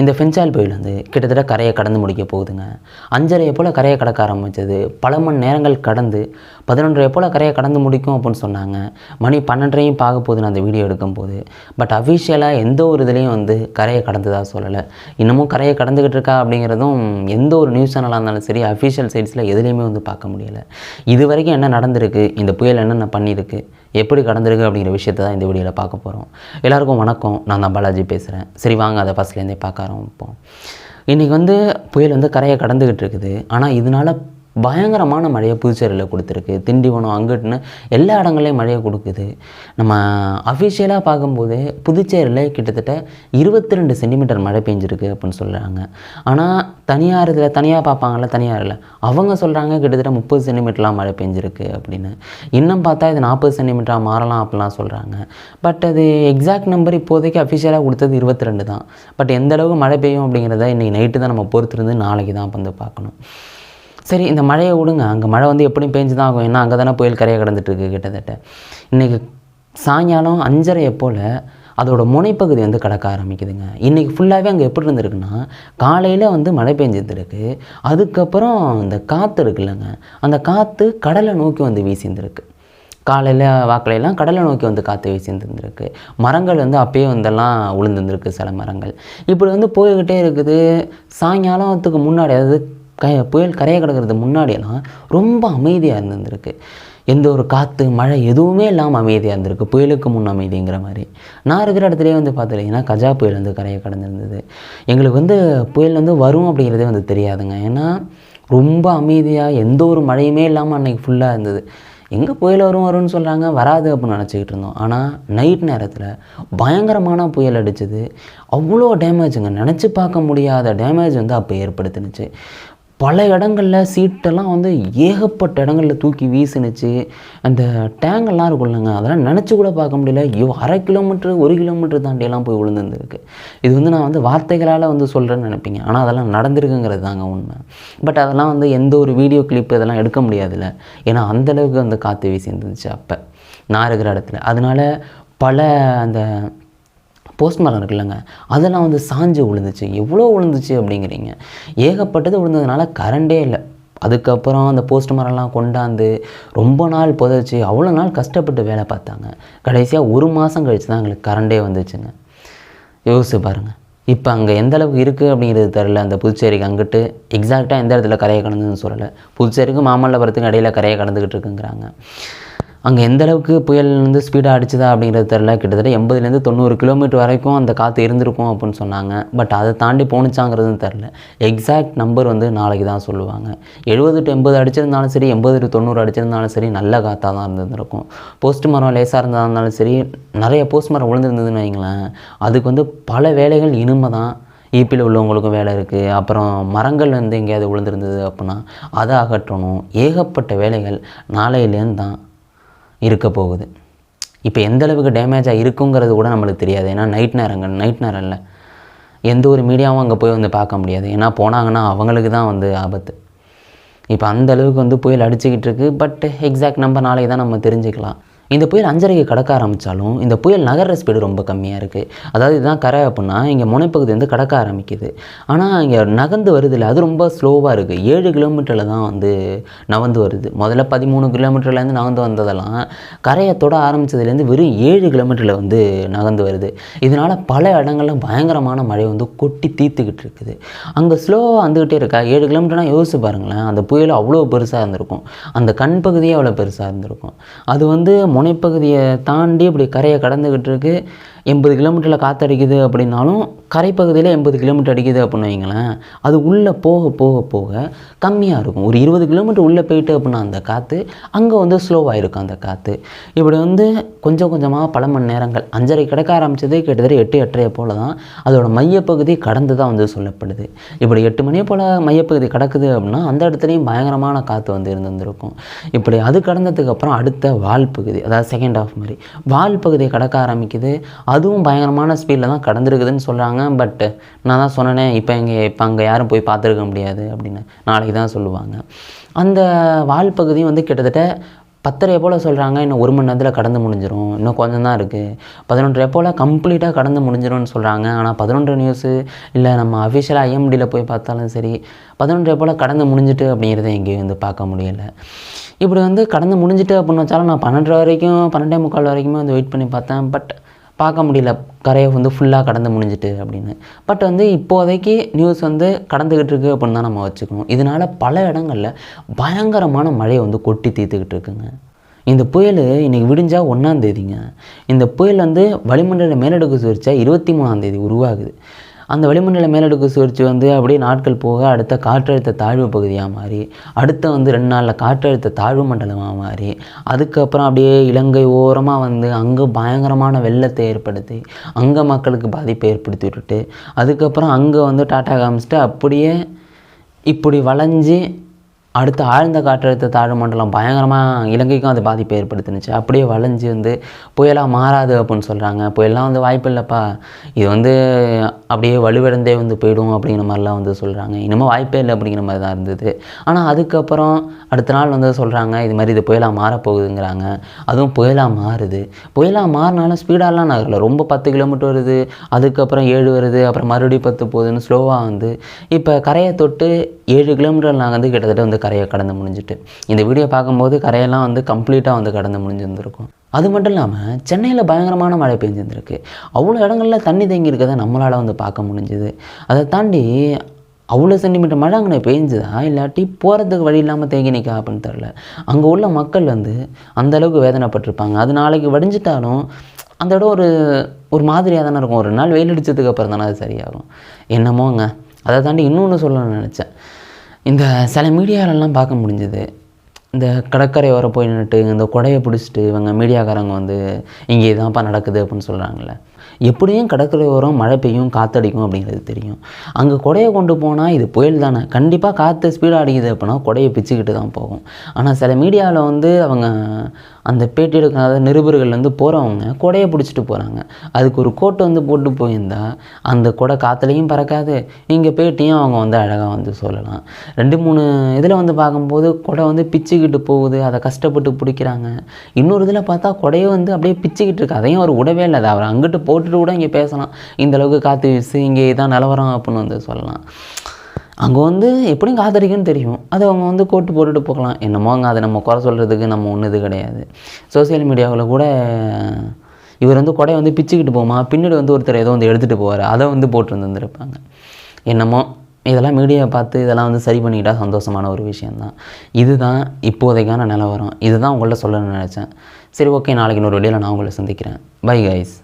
இந்த ஃபின்சால் புயல் வந்து கிட்டத்தட்ட கரையை கடந்து முடிக்க போகுதுங்க. அஞ்சரையை போல் கரையை கடக்க ஆரம்பித்தது பல மணி நேரங்கள் கடந்து பதினொன்றரை போல் கரையை கடந்து முடிக்கும் அப்படின்னு சொன்னாங்க. மணி பன்னெண்டரையும் பார்க்க போகுது நான் அந்த வீடியோ எடுக்கும்போது. பட் அஃபிஷியலாக எந்த ஒரு இதுலேயும் வந்து கரையை கடந்ததாக சொல்லலை. இன்னமும் கரையை கடந்துக்கிட்டு இருக்கா அப்படிங்கிறதும் எந்த ஒரு நியூஸ் சேனலாக இருந்தாலும் சரி அஃபிஷியல் சைட்ஸில் எதுலேயுமே வந்து பார்க்க முடியலை. இது வரைக்கும் என்ன நடந்திருக்கு? இந்த புயல் என்னென்ன பண்ணியிருக்கு? எப்படி கடந்திருக்கு அப்படிங்கிற விஷயத்தை தான் இந்த வீடியோவில் பார்க்க போகிறோம் எல்லாருக்கும் வணக்கம். நான் தான் பாலாஜி பேசுகிறேன் சரி வாங்க அதை ஃபஸ்ட்லேருந்தே பார்க்க ஆரம்பிப்போம். இன்றைக்கி வந்து புயல் வந்து கரையை கடந்துக்கிட்டு இருக்குது. ஆனால் இதனால் பயங்கரமான மழையை புதுச்சேரியில் கொடுத்துருக்கு. திண்டிவனம் அங்கிட்டுன்னு எல்லா இடங்கள்லையும் மழையை கொடுக்குது. நம்ம அஃபிஷியலாக பார்க்கும்போது புதுச்சேரியில் கிட்டத்தட்ட இருபத்தி ரெண்டு சென்டிமீட்டர் மழை பெஞ்சிருக்கு அப்படின்னு சொல்கிறாங்க ஆனால் தனியார் இதில் தனியாக பார்ப்பாங்கள்ல தனியாரில் அவங்க சொல்கிறாங்க கிட்டத்தட்ட முப்பது சென்டிமீட்டர்லாம் மழை பெஞ்சிருக்கு அப்படின்னு. இன்னும் பார்த்தா இது நாற்பது சென்டிமீட்டராக மாறலாம் அப்படிலாம் சொல்கிறாங்க பட் அது எக்ஸாக்ட் நம்பர் இப்போதைக்கு அஃபிஷியலாக கொடுத்தது இருபத்தி ரெண்டு தான். பட் எந்த அளவுக்கு மழை பெய்யும் அப்படிங்கிறத இன்றைக்கி நைட்டு தான் நம்ம பொறுத்திருந்து நாளைக்கு தான் வந்து பார்க்கணும். சரி இந்த மழையை விடுங்க. அங்கே மழை வந்து எப்படியும் பேஞ்சு தான் ஆகும். ஏன்னா அங்கே தானே புயல் கரையை கடந்துட்டுருக்கு கிட்டத்தட்ட. இன்றைக்கி சாயங்காலம் அஞ்சரை போல் அதோட முனைப்பகுதி வந்து கடக்க ஆரம்பிக்குதுங்க. இன்றைக்கி ஃபுல்லாகவே அங்கே எப்படி இருந்திருக்குன்னா காலையில் வந்து மழை பெஞ்சிருந்துருக்கு. அதுக்கப்புறம் இந்த காற்று இருக்குல்லங்க. அந்த காற்று கடலை நோக்கி வந்து வீசியிருந்திருக்கு காலையில் வாக்கிலையெல்லாம் கடலை நோக்கி வந்து காற்று வீசியிருந்துருக்கு மரங்கள் வந்து அப்பயே வந்தெல்லாம் உளுந்துருந்துருக்கு சில மரங்கள். இப்படி வந்து போய்கிட்டே இருக்குது. சாயங்காலத்துக்கு முன்னாடி அதாவது க புயல் கரையை கிடக்கிறது முன்னாடியெல்லாம் ரொம்ப அமைதியாக இருந்திருக்கு. எந்த ஒரு காற்று மழை எதுவுமே இல்லாமல் அமைதியாக இருந்திருக்கு. புயலுக்கு முன் அமைதிங்கிற மாதிரி. நான் இருக்கிற இடத்துலேயே வந்து பார்த்துட்டிங்கன்னா கஜா புயல் வந்து கரையை கடந்திருந்தது. எங்களுக்கு வந்து புயல் வந்து வரும் அப்படிங்கிறதே வந்து தெரியாதுங்க. ஏன்னா ரொம்ப அமைதியாக எந்த ஒரு மழையுமே இல்லாமல் அன்றைக்கி ஃபுல்லாக இருந்தது. எங்கே புயல் வரும் வரும்னு சொல்கிறாங்க வராது அப்படின்னு நினச்சிக்கிட்டு இருந்தோம். ஆனால் நைட் நேரத்தில் பயங்கரமான புயல் அடித்தது அவ்வளோ டேமேஜுங்க நினச்சி பார்க்க முடியாத டேமேஜ் வந்து அப்போ ஏற்படுத்தினுச்சு. பல இடங்களில் சீட்டெல்லாம் வந்து ஏகப்பட்ட இடங்களில் தூக்கி வீசினுச்சு. அந்த டேங்கெல்லாம் இருக்குல்லங்க அதெல்லாம் நினச்சி கூட பார்க்க முடியல. ஐயோ அரை கிலோமீட்ரு ஒரு கிலோமீட்டர் தாண்டியெல்லாம் போய் விழுந்துருந்துருக்கு. இது வந்து நான் வந்து வார்த்தைகளால் வந்து சொல்கிறேன்னு நினைப்பீங்க. ஆனால் அதெல்லாம் நடந்திருக்குங்கிறது தாங்க உண்மை. பட் அதெல்லாம் வந்து எந்த ஒரு வீடியோ கிளிப்பு இதெல்லாம் எடுக்க முடியாதுல்ல. ஏன்னா அந்தளவுக்கு வந்து காற்று வீசி இருந்துச்சு அப்போ. நான் இருக்கிற இடத்துல. அதனால பல அந்த போஸ்ட் இருக்குல்லங்க. அதெல்லாம் வந்து சாஞ்சு விழுந்துச்சு எவ்வளோ விழுந்துச்சு அப்படிங்கிறீங்க. ஏகப்பட்டது விழுந்ததுனால கரண்டே இல்லை. அதுக்கப்புறம் அந்த போஸ்ட் மரம்லாம் கொண்டாந்து ரொம்ப நாள் புதைச்சி அவ்வளோ நாள் கஷ்டப்பட்டு வேலை பார்த்தாங்க. கடைசியாக ஒரு மாதம் கழிச்சு தான் எங்களுக்கு கரண்டே வந்துச்சுங்க. யோசிச்சு பாருங்கள் இப்போ அங்கே எந்த அளவுக்கு இருக்குது அப்படிங்கிறது தெரில அந்த புதுச்சேரிக்கு அங்கிட்டு எக்ஸாக்டாக எந்த இடத்துல கரையை கடந்ததுன்னு சொல்லலை. புதுச்சேரிக்கும் மாமல்லபுரத்துக்கும் இடையில கரையை கடந்துக்கிட்டு இருக்குங்கிறாங்க. அங்கே எந்த அளவுக்கு புயல் வந்து ஸ்பீடாக அடிச்சுதா அப்படிங்கிறது தெரில கிட்டத்தட்ட எண்பதுலேருந்து தொண்ணூறு கிலோமீட்டர் வரைக்கும் அந்த காற்று இருந்திருக்கும் அப்படின்னு சொன்னாங்க. பட் அதை தாண்டி போணுச்சாங்கிறதும் தெரில எக்ஸாக்ட் நம்பர் வந்து நாளைக்கு தான் சொல்லுவாங்க. எழுபது டு எண்பது அடிச்சிருந்தாலும் சரி எண்பது டு தொண்ணூறு அடிச்சிருந்தாலும் சரி நல்ல காற்றாக தான் இருந்திருக்கும் போஸ்ட் மரம் லேசாக இருந்தா இருந்தாலும் சரி நிறைய போஸ்ட் மரம் விழுந்திருந்ததுன்னு வைங்களேன். அதுக்கு வந்து பல வேலைகள் இனிமே தான். ஈப்பியில் உள்ளவங்களுக்கும் வேலை இருக்குது அப்புறம் மரங்கள் வந்து எங்கேயாவது விழுந்திருந்தது அப்படின்னா அதை அகற்றணும். ஏகப்பட்ட வேலைகள் நாளையிலேருந்து தான். இருக்க போகுது. இப்போ எந்த அளவுக்கு டேமேஜாக இருக்குங்கிறது கூட நம்மளுக்கு தெரியாது. ஏன்னா நைட் நேரங்கள் நைட் நேரம் இல்லை. எந்த ஒரு மீடியாவும் அங்கே போய் வந்து பார்க்க முடியாது. ஏன்னா போனாங்கன்னா அவங்களுக்கு தான் வந்து ஆபத்து. இப்போ அந்த அளவுக்கு வந்து புயல் அடிச்சுக்கிட்டு இருக்குது பட் எக்ஸாக்ட் நம்ம நாளைக்கு தான் நம்ம தெரிஞ்சுக்கலாம். இந்த புயல் அஞ்சரைக்கு கடக்க ஆரம்பித்தாலும் இந்த புயல் நகர்ற ஸ்பீடு ரொம்ப கம்மியாக இருக்குது அதாவது இதுதான் கரை அப்படின்னா இங்கே முனைப்பகுதி வந்து கடக்க ஆரம்பிக்குது. ஆனால் இங்கே நகர்ந்து வருதில்ல அது ரொம்ப ஸ்லோவாக இருக்குது ஏழு கிலோமீட்டரில் தான் வந்து நகர்ந்து வருது. முதல்ல பதிமூணு கிலோமீட்டர்லேருந்து நகர்ந்து வந்ததெல்லாம் கரையை தொட ஆரம்பித்ததுலேருந்து வெறும் ஏழு கிலோமீட்டரில் வந்து நகர்ந்து வருது. இதனால் பல இடங்களில் பயங்கரமான மழை வந்து கொட்டி தீர்த்துக்கிட்டு இருக்குது. அங்கே ஸ்லோவாக வந்துக்கிட்டே இருக்கா? ஏழு கிலோமீட்டர்னா யோசிச்சு பாருங்களேன் அந்த புயல் அவ்வளோ பெருசாக இருந்திருக்கும். அந்த கண் பகுதியே அவ்வளோ பெருசாக இருந்திருக்கும். அது வந்து முனைப்பகுதியை தாண்டி இப்படி கரையை கடந்துக்கிட்டு இருக்குது எண்பது கிலோமீட்டரில் காற்று அடிக்குது அப்படின்னாலும் கரைப்பகுதியில் எண்பது கிலோமீட்டர் அடிக்குது அப்படின்னு வைங்களேன் அது உள்ளே போக போக போக கம்மியாக இருக்கும். ஒரு இருபது கிலோமீட்டர் உள்ளே போயிட்டு அப்படின்னா அந்த காற்று அங்கே வந்து ஸ்லோவாக இருக்கும் அந்த காற்று இப்படி வந்து கொஞ்சம் கொஞ்சமாக பல மணி நேரங்கள் அஞ்சரை கிடக்க ஆரம்பித்தது கிட்டத்தட்ட எட்டு எட்டரை போல் தான் அதோட மையப்பகுதி கடந்து தான் வந்து சொல்லப்படுது. இப்படி எட்டு மணியை போல் மையப்பகுதி கிடக்குது அப்படின்னா அந்த இடத்துலையும் பயங்கரமான காற்று வந்து இருந்திருக்கும் இப்படி அது கடந்ததுக்கப்புறம் அடுத்த வால் பகுதி அதாவது செகண்ட் ஆஃப் மாதிரி வால் பகுதியை கடக்க ஆரம்பிக்குது. அதுவும் பயங்கரமான ஸ்பீடில் தான் கடந்துருக்குதுன்னு சொல்கிறாங்க பட் நான் தான் சொன்னேனே இப்போ இங்கே இப்போ அங்கே யாரும் போய் பார்த்துருக்க முடியாது அப்படின்னு நாளைக்கு தான் சொல்லுவாங்க. அந்த வால் பகுதியும் வந்து கிட்டத்தட்ட பத்தரை போல் சொல்கிறாங்க இன்னும் ஒரு மணி நேரத்தில் கடந்து முடிஞ்சிடும் இன்னும் கொஞ்சம் தான் இருக்குது பதினொன்றரை போல் கம்ப்ளீட்டாக கடந்து முடிஞ்சிடும்னு சொல்கிறாங்க ஆனால் பதினொன்று நியூஸு இல்லை நம்ம அஃபிஷியலாக ஐஎம்டியில் போய் பார்த்தாலும் சரி பதினொன்றரை போல் கடந்து முடிஞ்சிட்டு அப்படிங்கிறத எங்கேயும் வந்து பார்க்க முடியல. இப்படி வந்து கடந்து முடிஞ்சிட்டு அப்படின்னு வச்சாலும் நான் பன்னெண்டரை வரைக்கும் பன்னெண்டே முக்கால் வரைக்குமே வந்து வெயிட் பண்ணி பார்த்தேன். பட் பார்க்க முடியல. கரையை வந்து ஃபுல்லாக கடந்து முடிஞ்சிட்டு அப்படின்னு. பட் வந்து இப்போதைக்கு நியூஸ் வந்து கடந்துக்கிட்டு இருக்கு அப்படின்னு தான் நம்ம வச்சுக்கணும். இதனால் பல இடங்களில் பயங்கரமான மழையை வந்து கொட்டி தீர்த்துக்கிட்டு இருக்குங்க. இந்த புயல் இன்றைக்கி விடிஞ்சால் ஒன்றாந்தேதிங்க இந்த புயல் வந்து வளிமண்டல மேலடுக்கு சுழற்சியாக இருபத்தி மூணாந்தேதி உருவாகுது. அந்த வளிமண்டல மேலடுக்கு சுழற்சி வந்து அப்படியே நாட்கள் போக அடுத்த காற்றழுத்த தாழ்வு பகுதியாக மாறி அடுத்த வந்து ரெண்டு நாளில் காற்றழுத்த தாழ்வு மண்டலமாக மாறி அதுக்கப்புறம் அப்படியே இலங்கை ஓரமாக வந்து அங்கே பயங்கரமான வெள்ளத்தை ஏற்படுத்தி அங்கே மக்களுக்கு பாதிப்பை ஏற்படுத்தி விட்டுட்டு அதுக்கப்புறம் அங்கே வந்து டாட்டா காமிச்சிட்டு அப்படியே இப்படி வளைஞ்சு அடுத்து ஆழ்ந்த காற்றழுத்த தாழ்வு மண்டலம் பயங்கரமாக இலங்கைக்கும் அது பாதிப்பை ஏற்படுத்தினுச்சு. அப்படியே வளைஞ்சு வந்து புயலாக மாறாது அப்படின்னு சொல்கிறாங்க புயலாம் வந்து வாய்ப்பு இல்லைப்பா. இது வந்து அப்படியே வலுவிழந்தே வந்து போயிடும் அப்படிங்கிற மாதிரிலாம் வந்து சொல்கிறாங்க இனிமேல் வாய்ப்பே இல்லை அப்படிங்கிற மாதிரி தான் இருந்தது. ஆனால் அதுக்கப்புறம் அடுத்த நாள் வந்து சொல்கிறாங்க இது மாதிரி இது புயலாக மாறப்போகுதுங்கிறாங்க. அதுவும் புயலாக மாறுது. புயலாக மாறினாலும் ஸ்பீடாலாம் நகரல ரொம்ப பத்து கிலோமீட்டர் வருது அதுக்கப்புறம் ஏழு வருது அப்புறம் மறுபடியும் பத்து போகுதுன்னு ஸ்லோவாக வந்து இப்போ கரையை தொட்டு ஏழு கிலோமீட்டர் நாங்கள் வந்து கிட்டத்தட்ட வந்து கரையை கடந்து முடிஞ்சிட்டு. இந்த வீடியோ பார்க்கும்போது கரையெல்லாம் வந்து கம்ப்ளீட்டாக வந்து கடந்து முடிஞ்சிருந்திருக்கும். அது மட்டும் இல்லாமல் சென்னையில் பயங்கரமான மழை பெஞ்சிருந்திருக்கு. அவ்வளோ இடங்களில் தண்ணி தேங்கி இருக்கதை நம்மளால் வந்து பார்க்க முடிஞ்சுது. அதை தாண்டி அவ்வளோ சென்டிமீட்டர் மழை அங்கே பெஞ்சுதா இல்லாட்டி போகிறதுக்கு வழி இல்லாமல் தேங்கி நிற்கா அப்படின்னு தெரில அங்கே உள்ள மக்கள் வந்து அந்த அளவுக்கு வேதனைப்பட்டிருப்பாங்க. அது நாளைக்கு வடிஞ்சிட்டாலும் அந்த இடம் ஒரு ஒரு மாதிரியாக தானே இருக்கும். ஒரு நாள் வெயில் அடித்ததுக்கு அப்புறம் தானே அது சரியாகும். என்னமோங்க. அதை தாண்டி இன்னொன்று சொல்லணும்னு நினச்சேன். இந்த சில மீடியாவிலலாம் பார்க்க முடிஞ்சது. இந்த கடற்கரை வர போய் நின்றுட்டு இந்த கொடையை பிடிச்சிட்டு இவங்க மீடியாக்காரங்க வந்து இங்கே இதான்ப்பா நடக்குது அப்படின்னு சொல்கிறாங்கல்ல எப்படியும் கடற்கரை ஓரம் மழை பெய்யும் காற்றடிக்கும் அப்படிங்கிறது தெரியும். அங்கே கொடையை கொண்டு போனால் இது புயல் தானே. கண்டிப்பாக காற்று ஸ்பீடாக அடிக்குது அப்படின்னா கொடையை பிச்சுக்கிட்டு தான் போகும். ஆனால் சில மீடியாவில் வந்து அவங்க அந்த பேட்டி எடுக்காத நிருபர்கள் வந்து போகிறவங்க கொடையை பிடிச்சிட்டு போகிறாங்க அதுக்கு ஒரு கோட்டை வந்து போட்டு போயிருந்தா அந்த கொடை காற்றுலையும் பறக்காது. இங்கே பேட்டியும் அவங்க வந்து அழகாக வந்து சொல்லலாம். ரெண்டு மூணு இதில் வந்து பார்க்கும்போது கொடை வந்து பிச்சுக்கிட்டு போகுது அதை கஷ்டப்பட்டு பிடிக்கிறாங்க. இன்னொரு இதில் பார்த்தா கொடையை வந்து அப்படியே பிச்சுக்கிட்டு இருக்கு. அதையும் அவர் விடவே இல்லை. அதை அவர் அங்கிட்டு போட்டுட்டு கூட இங்கே பேசலாம். இந்தளவுக்கு காற்று வீசு இங்கே இதான் நிலவரம் அப்படின்னு வந்து சொல்லலாம். அங்கே வந்து எப்படியும் காதடிக்குன்னு தெரியும். அதை அவங்க வந்து கோட்டு போட்டுட்டு போகலாம். என்னமோ அங்கே அதை நம்ம குறை சொல்கிறதுக்கு நம்ம ஒன்று இது கிடையாது. சோசியல் மீடியாவில் கூட இவர் வந்து கொடையை வந்து பிச்சுக்கிட்டு போமா பின்னாடி வந்து ஒருத்தர் ஏதோ வந்து எடுத்துகிட்டு போவார். அதை வந்து போட்டு வந்துருப்பாங்க என்னமோ இதெல்லாம் மீடியாவை பார்த்து இதெல்லாம் வந்து சரி பண்ணிக்கிட்டால் சந்தோஷமான ஒரு விஷயந்தான் இதுதான் இப்போதைக்கான நிலவரம். இதுதான் உங்கள்ட்ட சொல்லணும்னு நினச்சேன். சரி ஓகே நாளைக்கு இன்னொரு வீடியோவில் நான் உங்களை சந்திக்கிறேன். Bye guys